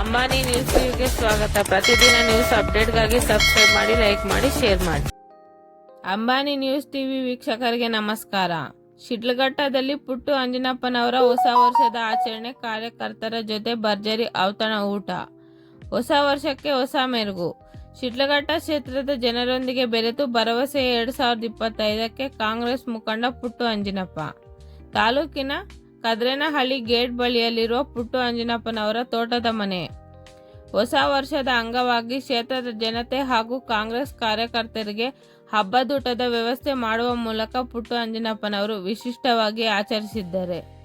Ambani news ಟಿವಿಗೆ ಸ್ವಾಗತ. ಪ್ರತಿದಿನ ನ್ಯೂಸ್ ಅಪ್ಡೇಟ್ಗಾಗಿ ಸಬ್ಸ್ಕ್ರೈಬ್ ಮಾಡಿ, ಲೈಕ್ ಮಾಡಿ, ಶೇರ್ ಮಾಡಿ. ಅಂಬಾನಿ ನ್ಯೂಸ್ ಟಿವಿ ವೀಕ್ಷಕರಿಗೆ ನಮಸ್ಕಾರ. ಶಿಡ್ಲಘಟ್ಟದಲ್ಲಿ ಪುಟ್ಟು ಅಂಜನಪ್ಪನವರ ಹೊಸ ವರ್ಷದ ಆಚರಣೆ ಕಾರ್ಯಕರ್ತರ ಜೊತೆ ಭರ್ಜರಿ ಔತಣ ಊಟ. ಹೊಸ ವರ್ಷಕ್ಕೆ ಹೊಸ ಮೆರುಗು. ಶಿಡ್ಲಘಟ್ಟ ಕ್ಷೇತ್ರದ ಜನರೊಂದಿಗೆ ಬೆರೆತು ಭರವಸೆ ಎರಡ್ ಸಾವಿರದ ಇಪ್ಪತ್ತೈದಕ್ಕೆ ಕಾಂಗ್ರೆಸ್ ಮುಖಂಡ ಪುಟ್ಟು ಅಂಜನಪ್ಪ. ತಾಲೂಕಿನ ಕದ್ರೇನಹಳ್ಳಿ ಗೇಟ್ ಬಳಿಯಲ್ಲಿರುವ ಪುಟ್ಟು ಅಂಜನಪ್ಪನವರ ತೋಟದ ಮನೆ. ಹೊಸ ವರ್ಷದ ಅಂಗವಾಗಿ ಕ್ಷೇತ್ರದ ಜನತೆ ಹಾಗೂ ಕಾಂಗ್ರೆಸ್ ಕಾರ್ಯಕರ್ತರಿಗೆ ಹಬ್ಬದೂಟದ ವ್ಯವಸ್ಥೆ ಮಾಡುವ ಮೂಲಕ ಪುಟ್ಟು ಅಂಜನಪ್ಪನವರು ವಿಶಿಷ್ಟವಾಗಿ ಆಚರಿಸಿದ್ದಾರೆ.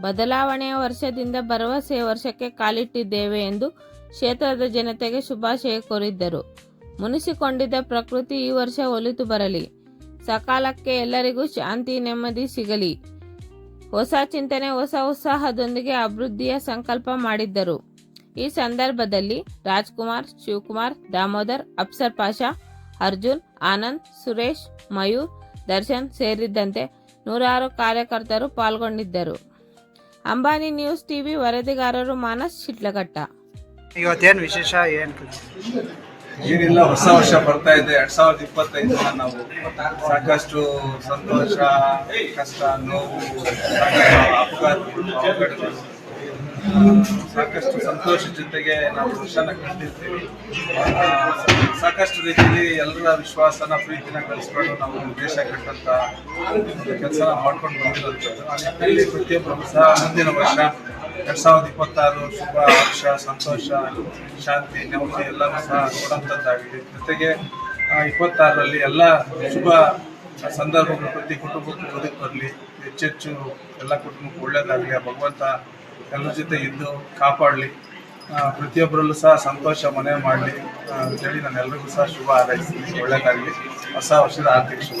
ಬದಲಾವಣೆಯ ವರ್ಷದಿಂದ ಭರವಸೆಯ ವರ್ಷಕ್ಕೆ ಕಾಲಿಟ್ಟಿದ್ದೇವೆ ಎಂದು ಕ್ಷೇತ್ರದ ಜನತೆಗೆ ಶುಭಾಶಯ ಕೋರಿದ್ದರು. ಮುನಿಸಿಕೊಂಡಿದ್ದ ಪ್ರಕೃತಿ ಈ ವರ್ಷ ಒಲಿತು ಬರಲಿ. ಸಕಾಲಕ್ಕೆ ಎಲ್ಲರಿಗೂ ಶಾಂತಿ ನೆಮ್ಮದಿ ಸಿಗಲಿ. ಹೊಸ ಚಿಂತನೆ, ಹೊಸ ಉತ್ಸಾಹದೊಂದಿಗೆ ಅಭಿವೃದ್ಧಿಯ ಸಂಕಲ್ಪ ಮಾಡಿದ್ದರು. ಈ ಸಂದರ್ಭದಲ್ಲಿ ರಾಜ್ಕುಮಾರ್, ಶಿವಕುಮಾರ್, ದಾಮೋದರ್ ಅಪ್ಸರ್ ಪಾಷಾ, ಅರ್ಜುನ್, ಆನಂದ್, ಸುರೇಶ್, ಮಯೂರ್, ದರ್ಶನ್ ಸೇರಿದಂತೆ ನೂರಾರು ಕಾರ್ಯಕರ್ತರು ಪಾಲ್ಗೊಂಡಿದ್ದರು. ಅಂಬಾನಿ ನ್ಯೂಸ್ ಟಿವಿ ವರದಿಗಾರರು ಮಾನಸ್ ಶಿಟ್ಲಘಟ್ಟ ಇವತ್ತೇನು ವಿಶೇಷ, ಏನು ಏನಿಲ್ಲ ಹೊಸ ವರ್ಷ ಬರ್ತಾ ಇದೆ. ಎರಡ್ ಸಾವಿರದ ಇಪ್ಪತ್ತೈದರ ನಾವು ಸಾಕಷ್ಟು ಸಂತೋಷ ಕಷ್ಟ ನೋವು ಅಪಘಾತ ಸಾಕಷ್ಟು ಸಂತೋಷ ಜೊತೆಗೆ ನಾವು ವರ್ಷನ ಕಂಡಿರ್ತೀವಿ ಆ, ಸಾಕಷ್ಟು ರೀತಿಯಲ್ಲಿ ಎಲ್ಲರ ವಿಶ್ವಾಸನ ಪ್ರೀತಿನ ಕಳಿಸ್ಕೊಂಡು ನಾವು ದೇಶ ಕಟ್ಟಂತ ಕೆಲಸ ಮಾಡ್ಕೊಂಡು ಬಂದಿರೋದು. ಪ್ರತಿಯೊಬ್ಬರು ಸಹ ಮುಂದಿನ ವರ್ಷ ಎರಡ್ ಸಾವಿರದ ಇಪ್ಪತ್ತಾರು ಶುಭ ಹರ್ಷ ಸಂತೋಷ, ಶಾಂತಿ, ನೆಮ್ಮದಿ ಎಲ್ಲನೂ ಸಹ ಕೊಡುವಂಥದ್ದಾಗಿದೆ ಜೊತೆಗೆ ಇಪ್ಪತ್ತಾರರಲ್ಲಿ ಎಲ್ಲ ಶುಭ ಸಂದರ್ಭಗಳು ಪ್ರತಿ ಕುಟುಂಬಕ್ಕೂ ಬದುಕು ಬರಲಿ. ಹೆಚ್ಚೆಚ್ಚು ಎಲ್ಲ ಕುಟುಂಬಕ್ಕೂ ಒಳ್ಳೇದಾಗಲಿ. ಆ ಭಗವಂತ ಎಲ್ಲರ ಜೊತೆ ಇದ್ದು ಕಾಪಾಡಲಿ. ಪ್ರತಿಯೊಬ್ಬರಲ್ಲೂ ಸಹ ಸಂತೋಷ ಮನೆ ಮಾಡಲಿ. ಅಂತೇಳಿ ನಾನು ಎಲ್ರಿಗೂ ಸಹ ಶುಭ ಹಾರೈಸ್ತೀನಿ. ಒಳ್ಳೇದಾಗಲಿ. ಹೊಸ ವರ್ಷದ ಆರ್ಥಿಕ ಶುಭ.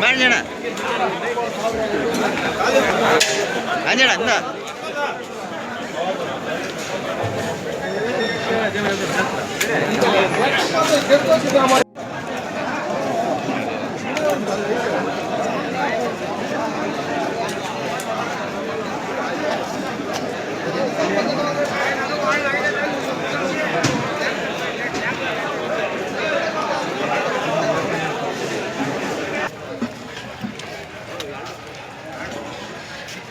மேனேஜர் மேனேஜர் இந்த. ஜெனரல்